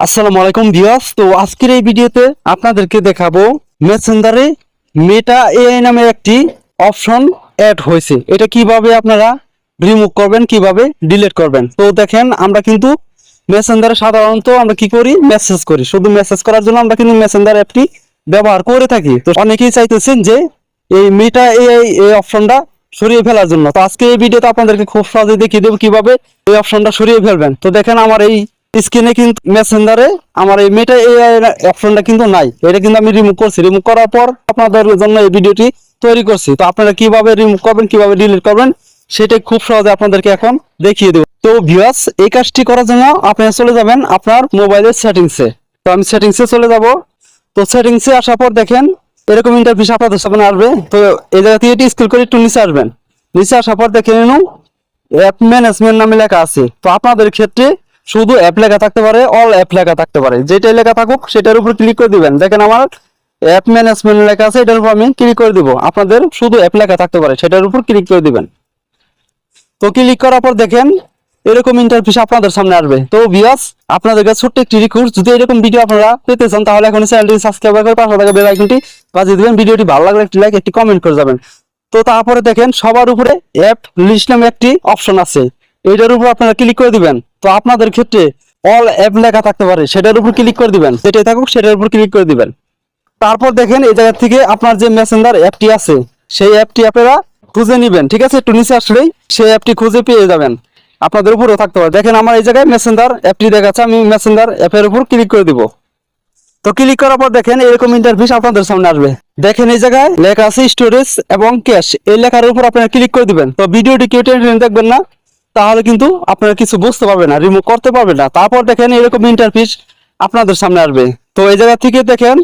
আসসালামু আলাইকুম ভিউয়ার্স। তো আজকের এই ভিডিওতে আপনাদেরকে দেখাবো মেসেঞ্জারে মেটা এআই নামে একটি অপশন অ্যাড হয়েছে। এটা কীভাবে আপনারা রিমুভ করবেন, কীভাবে ডিলিট করবেন? তো দেখেন, আমরা কিন্তু মেসেঞ্জারে সাধারণত আমরা কি করি? মেসেজ করি। শুধু মেসেজ করার জন্য আমরা কিন্তু মেসেঞ্জার অ্যাপটি ব্যবহার করে থাকি। তো অনেকেই চাইতেছেন যে এই মেটা এআই এই অপশনটা সরিয়ে ফেলার জন্য। তো আজকে এই ভিডিওতে আপনাদেরকে খুব সহজে দেখিয়ে দেবো কীভাবে এই অপশনটা সরিয়ে ফেলবেন। তো দেখেন, আমার এই স্ক্রিনে কিন্তু মেসেঞ্জারে আমার এই মেটা এআই অপশনটা কিন্তু নাই। এটা কিন্তু আমি রিমুভ করছি। রিমুভ করার পর আপনাদের জন্য এই ভিডিওটি তৈরি করছি। তো আপনারা কীভাবে রিমুভ করবেন, কীভাবে ডিলিট করবেন, সেটা খুব সহজে আপনাদেরকে এখন দেখিয়ে দেবো। তো ভিউয়ার্স এই কাজটি করার জন্য আপনারা চলে যাবেন আপনার মোবাইলের সেটিংসে তো আমি সেটিংসে চলে যাব। তো সেটিংসে আসার পর দেখেন, এরকম ইন্টারফেস আপনাদের সামনে আসবে। তো এই জায়গা থেকে এটি স্ক্রিল করে একটু নিচে আসবেন। নিচে আসার পর দেখে নিন অ্যাপ ম্যানেজমেন্ট নামে লেখা আছে। তো আপনাদের ক্ষেত্রে শুধু অ্যাপ লেখা থাকতে পারে অল অ্যাপ লেখা থাকতে পারে। যেটা লেখা থাকুক, সেটার উপর ক্লিক করে দিবেন। দেখেন আমার অ্যাপ ম্যানেজমেন্ট লেখা আছে, এটার উপর আমি ক্লিক করে দিব। আপনাদের শুধু অ্যাপ লেখা থাকতে পারে, সেটার উপর ক্লিক করে দিবেন। তো ক্লিক করার পর দেখেন, এরকম ইন্টারফেস আপনাদের সামনে আসবে। তো বিয়াস আপনাদের কাছে ছোট্ট একটি রিকোয়েস্ট যদি এরকম ভিডিও আপনারা পেতে চান, তাহলে এখন চ্যানেলটি সাবস্ক্রাইব করে পাশে থাকা বেল আইকনটি বাজিয়ে দিবেন। ভিডিওটি ভালো লাগলে একটি লাইক একটি কমেন্ট করে যাবেন। তো তারপরে দেখেন, সবার উপরে অ্যাপ লিস্ট নামে একটি অপশন আছে। এইটার উপর আপনারা ক্লিক করে দিবেন। তো আপনাদের ক্ষেত্রে অল অ্যাপ লেখা থাকতে পারে, সেটার উপর ক্লিক করে দিবেন যেটাই থাকুক, সেটার উপর ক্লিক করে দিবেন। তারপর দেখেন এই জায়গা থেকে আপনার যে মেসেঞ্জার অ্যাপটি আছে, সেই অ্যাপটি আপনারা খুঁজে নেবেন, ঠিক আছে? একটু নিচে আসলেই সেই অ্যাপটি খুঁজে পেয়ে যাবেন। আপনাদের উপরেও থাকতে পারে। দেখেন আমার এই জায়গায় মেসেঞ্জার অ্যাপটি দেখাচ্ছে, আমি মেসেঞ্জার অ্যাপের উপর ক্লিক করে দিব। তো ক্লিক করার পর দেখেন এরকম ইন্টারফেস আপনাদের সামনে আসবে। দেখেন এই জায়গায় লেখা আছে স্টোরেজ এবং ক্যাশ এই লেখার উপর আপনারা ক্লিক করে দিবেন। তো ভিডিওটি কেউ দেখবেন না। তাহলে কিন্তু আপনারা কিছু বুঝতে পারবেন না রিমুভ করতে পারবেন না। তারপর দেখেন এরকম ইন্টারফিস আপনাদের সামনে আসবে। তো এই জায়গা থেকে দেখেন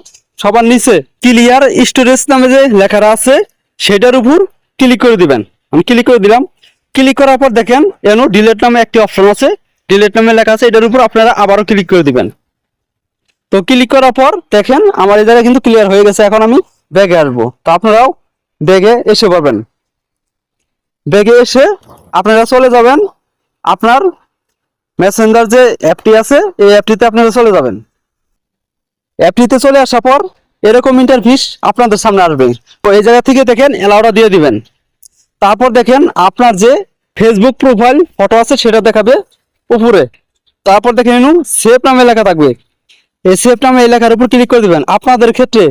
সবার নিচে ক্লিয়ার স্টোরেজ নামে যে লেখাটা আছে, সেটার উপর ক্লিক করে দিবেন। আমি ক্লিক করে দিলাম। ক্লিক করার পর দেখেন এন ডিলেট নামে একটি অপশন আছে। ডিলেট নামে লেখা আছে, এটার উপর আপনারা আবারও ক্লিক করে দিবেন। তো ক্লিক করার পর দেখেন আমার এই জায়গায় কিন্তু ক্লিয়ার হয়ে গেছে, এখন আমি ব্যাগে আসব। তো আপনারাও ব্যাগে এসে পাবেন। ব্যাগে এসে আপনারা চলে যাবেন। আপনার মেসেঞ্জার যে অ্যাপটি আছে, এই অ্যাপটিতে আপনারা চলে যাবেন। অ্যাপটিতে চলে আসার পর এরকম ইন্টারফিস আপনাদের সামনে আসবে। তো এই জায়গা থেকে দেখেন অ্যালাউটা দিয়ে দিবেন। তারপর দেখেন আপনার যে ফেসবুক প্রোফাইল ফটো আছে, সেটা দেখাবে উপরে। তারপর দেখে নিন সেভ নামে লেখা থাকবে। এই সেভ নামে এই লেখার উপর ক্লিক করে দিবেন। আপনাদের ক্ষেত্রে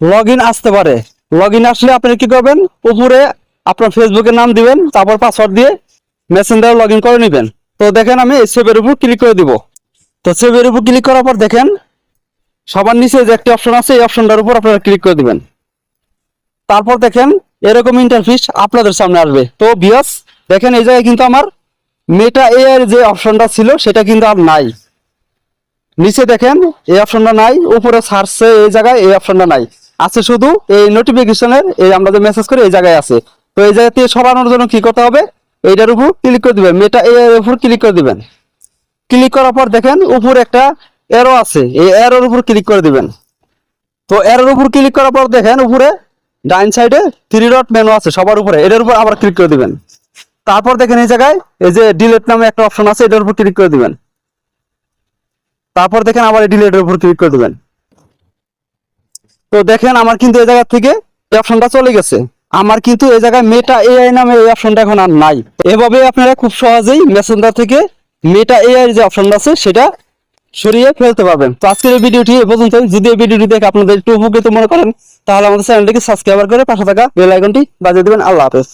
লগ আসতে পারে। লগ আসলে আপনি কি করবেন? উপরে আপনার ফেসবুকের নাম দিবেন, তারপর পাসওয়ার্ড দিয়ে মেসেঞ্জার লগ করে নেবেন। তো দেখেন আমি এই সেভের উপর ক্লিক করে দিব। তো সেভের উপর ক্লিক করার পর দেখেন, সবার নিচে যে একটি অপশন আছে, এই অপশনটার উপর আপনারা ক্লিক করে দিবেন। তারপর দেখেন, এরকম ইন্টারফেস আপনাদের সামনে আসবে। তো বিয়াস দেখেন এই জায়গায় কিন্তু আমার মেটা এর যে অপশনটা ছিল, সেটা কিন্তু আর নাই। নিচে দেখেন, এই অপশনটা নাই, উপরে সার্চে এই জায়গায় এই অপশনটা নাই। আছে শুধু এই নোটিফিকেশনের এই আমরা যে মেসেজ করি এই জায়গায় আছে। তো এই জায়গা থেকে সরানোর জন্য কি করতে হবে? এইটার উপর ক্লিক করে দিবেন। মেটা এর উপর ক্লিক করে দিবেন। ক্লিক করার পর দেখেন, উপরে একটা এরো আছে। এই এরোর উপর ক্লিক করে দিবেন। তো এরোর উপর ক্লিক করার পর দেখেন, উপরে ডাইন সাইডে থ্রি ডট মেনু আছে সবার উপরে। এটার উপর আবার ক্লিক করে দিবেন। তারপর দেখেন এই জায়গায়, এই যে ডিলেট নামে একটা অপশন আছে, এটার উপর ক্লিক করে দিবেন। তারপর দেখেন আবার ডিলেটের উপর ক্লিক করে দিবেন। তো দেখেন, আমার কিন্তু এই জায়গা থেকে এই অপশনটা চলে গেছে। আমার কিন্তু এই জায়গায় মেটা এআই নামে এই অপশনটা এখন আর নাই। এভাবে আপনারা খুব সহজেই মেসেঞ্জার থেকে মেটা এআই যে অপশনটা আছে, সেটা সরিয়ে ফেলতে পারবেন। তো আজকের এই ভিডিওটি এ পর্যন্ত যদি এই ভিডিওটি দেখে আপনাদের একটু উপকৃত মনে করেন, তাহলে আমাদের চ্যানেলটিকে সাবস্ক্রাইব করে পাশে থাকা বেল আইকনটি বাজিয়ে দেবেন। আল্লাহ হাফেজ।